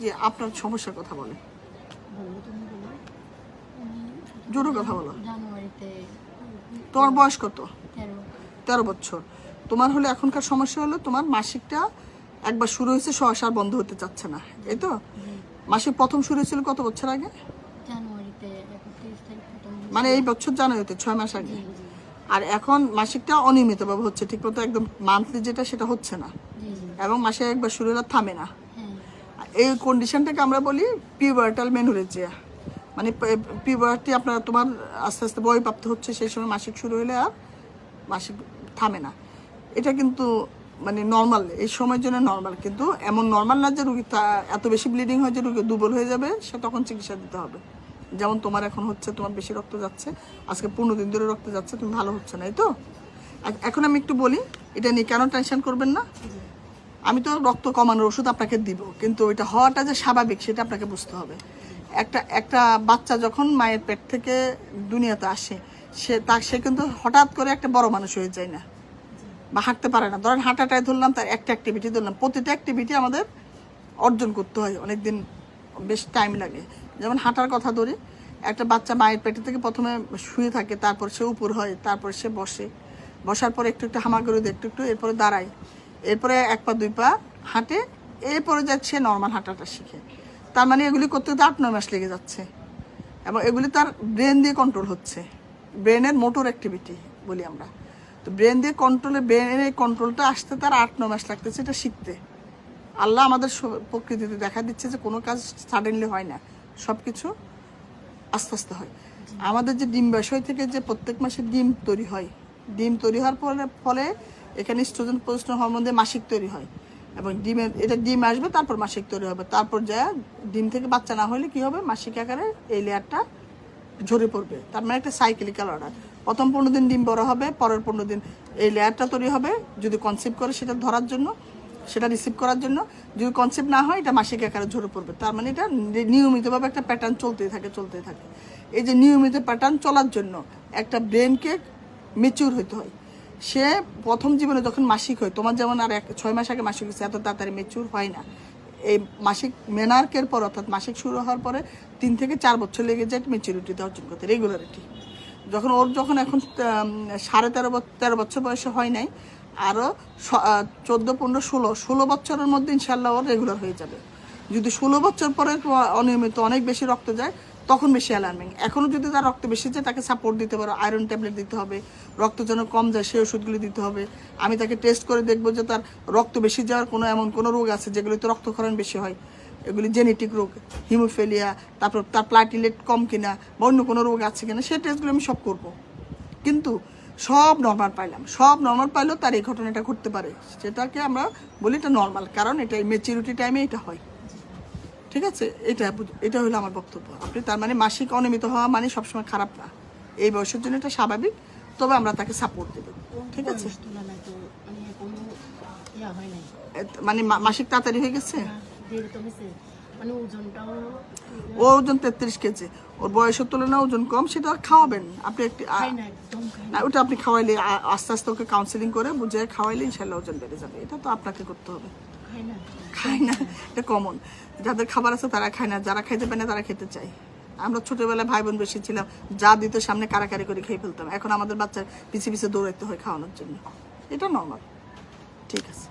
যে আপনার সমস্যার কথা বলে। জোরে কথা বলো। তোমার বয়স কত? তেরো। বছর। তোমার হলে এখনকার সমস্যা হলো তোমার মাসিকটা একবার শুরু হয়েছে সহসা আর বন্ধ হতে চাচ্ছে না এই তো? মাসিক প্রথম শুরু হয়েছিল কত বছর আগে? মানে এই বছর জানুয়ারিতে ছয় মাস আগে। আর এখন মাসিকটা অনিয়মিতভাবে হচ্ছে ঠিক মতো একদম মান্থলি যেটা সেটা হচ্ছে না। এবং মাসে একবার শুরু হলে থামে না। এই কন্ডিশনটাকে আমরা বলি পিউবার্টাল মেনুরেজিয়া মানে পিউবার্টি আপনার তোমার আস্তে আস্তে বয়প্রাপ্ত হচ্ছে, সেই সময় মাসিক শুরু হলে আর মাসিক থামে না। এটা কিন্তু মানে নর্মাল এই সময়ের জন্য নর্মাল কিন্তু এমন নর্মাল না যে রুগী তা- এত বেশি ব্লিডিং হয় যে রুগী দুর্বল হয়ে যাবে, সে তখন চিকিৎসা দিতে হবে। যেমন তোমার এখন হচ্ছে তোমার বেশি রক্ত যাচ্ছে, আজকে পনেরো দিন ধরে রক্ত যাচ্ছে, তুমি ভালো হচ্ছে না, এই তো? এখন আমি একটু বলি, এটা নিয়ে কেন টেনশন করবেন না? আমি তো রক্ত কমানোর ওষুধ আপনাকে দিব, কিন্তু ওইটা হওয়াটা যে স্বাভাবিক, সেটা আপনাকে বুঝতে হবে। একটা একটা বাচ্চা যখন মায়ের পেট থেকে দুনিয়াতে আসে, সে তা, সে কিন্তু হঠাৎ করে একটা বড় মানুষ হয়ে যায় না। বা হাঁটতে পারে না। ধরেন হাঁটাটাই ধরলাম, তার একটা অ্যাক্টিভিটি ধরলাম, প্রতিটা অ্যাক্টিভিটি আমাদের অর্জন করতে হয় অনেক দিন বেশ টাইম লাগে। যেমন হাঁটার কথা ধরি, একটা বাচ্চা মায়ের পেটে থেকে প্রথমে শুয়ে থাকে, তারপর সে উপর হয়, তারপর সে বসে। বসার পরে একটু একটু হামাগুড়ি একটু একটু, এরপরে দাঁড়ায়। এরপরে এক পা, দুই পা হাঁটে, এরপরে যাচ্ছে নর্মাল হাঁটাটা শিখে। তার মানে এগুলি করতে করতে আট, নয় মাস লেগে যাচ্ছে। এবং এগুলি তার ব্রেন দিয়ে কন্ট্রোল হচ্ছে। ব্রেনের মোটর অ্যাক্টিভিটি বলি আমরা। তো ব্রেন দিয়ে কন্ট্রোলে ব্রেনের কন্ট্রোলটা আসতে তার আট, নয় মাস লাগতেছে এটা শিখতে। আল্লাহ আমাদের প্রকৃতিতে দেখা দিচ্ছে যে কোনো কাজ সাডেনলি হয় না। সব কিছু আস্তে আস্তে হয়। আমাদের যে ডিম্বাশয় থেকে যে প্রত্যেক মাসে ডিম তৈরি হয়। ডিম তৈরি হওয়ার ফলে ফলে এখানে স্ট্রোজেন প্রোস্টন হরমোন মাসিক তৈরি হয়। এবং ডিমের এটা ডিম আসবে, তারপর মাসিক তৈরি হবে। তারপর যা ডিম থেকে বাচ্চা না হলে কি হবে? মাসিক আকারে এই লেয়ারটা ঝরে পড়বে। তার মানে একটা সাইকেলিক্যাল অর্ডার প্রথম পনেরো দিন ডিম বড় হবে, পরের পনেরো দিন এই লেয়ারটা তৈরি হবে। যদি কনসেপ্ট করে সেটা ধরার জন্য, সেটা রিসিভ করার জন্য। যদি কনসেপ্ট না হয়, এটা মাসিক আকারে ঝরে পড়বে। তার মানে এটা নিয়মিতভাবে একটা প্যাটার্ন চলতেই থাকে চলতেই থাকে। এই যে নিয়মিত প্যাটার্ন চলার জন্য একটা ব্রেনকে মেচিউর হতে হয়। সে প্রথম জীবনে যখন মাসিক হয়, তোমার যেমন আর এক ছয় মাস আগে মাসিক হচ্ছে এত তাড়াতাড়ি মেচিউর হয় না। এই মাসিক মেনার্কের পর, অর্থাৎ মাসিক শুরু হওয়ার পরে তিন থেকে চার বছর লেগে যায় মেচুরিটিতে অর্জন করতে রেগুলারিটি যখন ওর যখন এখন সাড়ে তেরো তেরো বছর বয়সে হয় নাই আরও চোদ্দ, পনেরো, ষোলো ষোলো বছরের মধ্যে ইনশাল্লাহ ওর রেগুলার হয়ে যাবে। যদি ষোলো বছর পরে অনিয়মিত অনেক বেশি রক্ত যায় তখন বেশি অ্যালার্মিং এখনও যদি তার রক্ত বেশি যায়, তাকে সাপোর্ট দিতে পারো আয়রন ট্যাবলেট দিতে হবে, রক্ত যেন কম যায়, সেই ওষুধগুলি দিতে হবে। আমি তাকে টেস্ট করে দেখব যে তার রক্ত বেশি যাওয়ার কোনো এমন কোনো রোগ আছে যেগুলিতে রক্তক্ষরণ বেশি হয়। এগুলি জেনেটিক রোগ হিমোফেলিয়া তারপর তার প্লাটিলেট কম কিনা বা অন্য কোনো রোগ আছে কিনা, সেই টেস্টগুলো আমি সব করব। কিন্তু সব নর্মাল পাইলাম। সব নর্মাল পাইলেও তার এই ঘটনাটা ঘটতে পারে। সেটাকে আমরা বলি এটা নর্মাল কারণ এটা মেচিউরিটি টাইমে এটা হয়। ঠিক আছে? এটা এটা হলো আমার বক্তব্য। আপনি তার মানে মাসিক অনিয়মিত হওয়া মানে সবসময় খারাপ না। এই বয়সের জন্য এটা স্বাভাবিক তবে আমরা তাকে সাপোর্ট দেব। ঠিক আছে? মানে মাসিক তাড়াতাড়ি হয়ে গেছে? ওর ওজন তেত্রিশ কেজি। ওর বয়সের তুলনায় ওজন কম সেটা আর খাওয়াবেন আপনি একটি না ওটা আপনি খাওয়াইলে আস্তে আস্তে ওকে কাউন্সিলিং করে বুঝে খাওয়াইলে ইনশাল্লাহ ওজন বেড়ে যাবে। এটা তো আপনাকে করতে হবে। খায় না। এটা কমন যাদের খাবার আছে তারা খায় না, যারা খাইতে পারে না তারা খেতে চায়। আমরা ছোটবেলায় ভাই বোন বেশি ছিলাম, যা দিত সামনে কারাকারি করে খেয়ে ফেলতাম। এখন আমাদের বাচ্চার পিছিয়ে পিছিয়ে দৌড়াইতে হয় খাওয়ানোর জন্য। এটা নর্মাল ঠিক আছে।